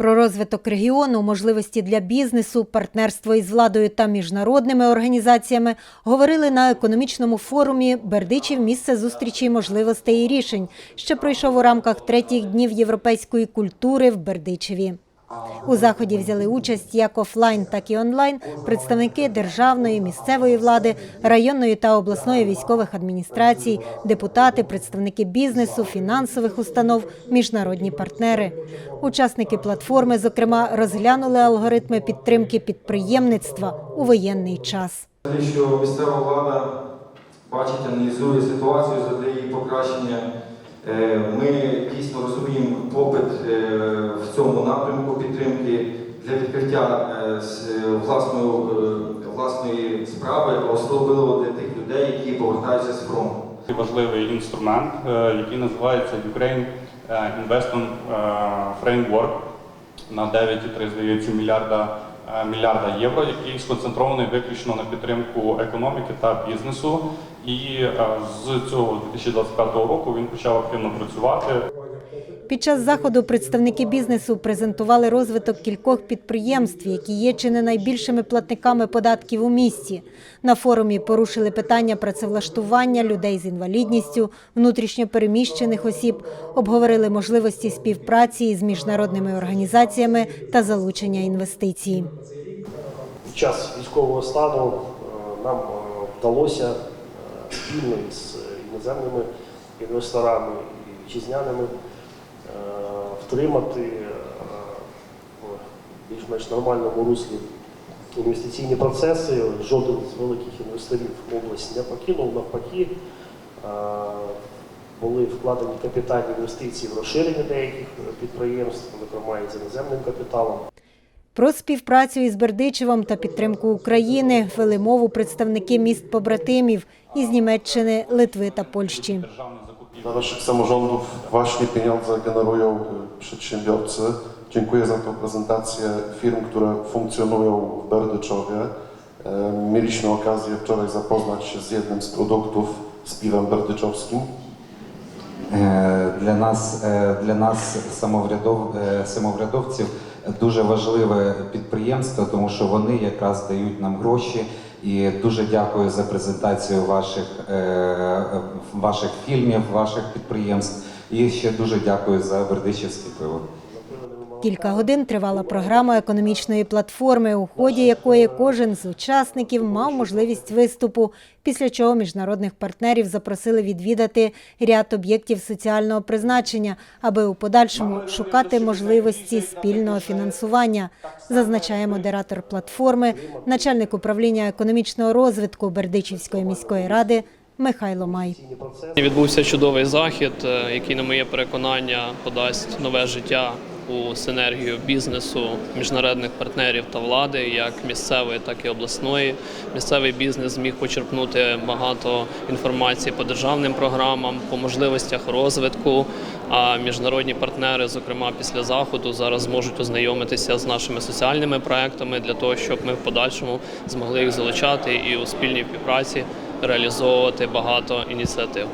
Про розвиток регіону, можливості для бізнесу, партнерство із владою та міжнародними організаціями говорили на економічному форумі Бердичів місце зустрічі можливостей і рішень, що пройшов у рамках третіх днів європейської культури в Бердичеві. У заході взяли участь як офлайн, так і онлайн представники державної, місцевої влади, районної та обласної військових адміністрацій, депутати, представники бізнесу, фінансових установ, міжнародні партнери. Учасники платформи, зокрема, розглянули алгоритми підтримки підприємництва у воєнний час. Що місцева влада бачить, аналізує ситуацію задля її покращення. Е, Ми дійсно розуміємо попит е, в цьому напрямку підтримки для відкриття е, власної, е, власної справи, особливо для тих людей, які повертаються з фронту. важливий інструмент, е, який називається Ukraine Investment Framework на 9,3, здається, мільярда, мільярда євро, який сконцентрований виключно на підтримку економіки та бізнесу. І з цього 2025 року він почав активно працювати. Під час заходу представники бізнесу презентували розвиток кількох підприємств, які є чи не найбільшими платниками податків у місті. На форумі порушили питання працевлаштування людей з інвалідністю, внутрішньо переміщених осіб, обговорили можливості співпраці із міжнародними організаціями та залучення інвестицій. Під час військового стану е, нам е, вдалося е, спільно з іноземними інвесторами і вітчизняними втримати е, в більш-менш нормальному руслі інвестиційні процеси. Жоден з великих інвесторів область не покинув, навпаки. е, Були вкладені капітальні інвестиції в розширення деяких підприємств, зокрема і з іноземним капіталом. Про співпрацю із Бердичевом та підтримку України вели мову представники міст побратимів із Німеччини, Литви та Польщі. Державні закупівлі. Dla naszych samorządów właśnie pieniądze generują y, przedsiębiorcy. Dziękuję za tę prezentację firm, które funkcjonują w Berdyczowie. E, Mieliśmy okazję wczoraj zapoznać się z jednym z produktów, z piwem berdyczowskim. Е, Для нас, е, для нас самоврядов, е, самоврядовців дуже важливе підприємство, тому що вони якраз дають нам гроші. І дуже дякую за презентацію ваших, е, ваших фільмів, ваших підприємств. І ще дуже дякую за Бердичівське пиво. Кілька годин тривала програма економічної платформи, у ході якої кожен з учасників мав можливість виступу, після чого міжнародних партнерів запросили відвідати ряд об'єктів соціального призначення, аби у подальшому шукати можливості спільного фінансування, зазначає модератор платформи, начальник управління економічного розвитку Бердичівської міської ради Михайло Май. Відбувся чудовий захід, е, який, на моє переконання, подасть нове життя у синергію бізнесу, міжнародних партнерів та влади, як місцевої, так і обласної. Місцевий бізнес зміг почерпнути багато інформації по державним програмам, по можливостях розвитку. А міжнародні партнери, зокрема після заходу, зараз зможуть ознайомитися з нашими соціальними проектами для того, щоб ми в подальшому змогли їх залучати і у спільній співпраці реалізовувати багато ініціатив.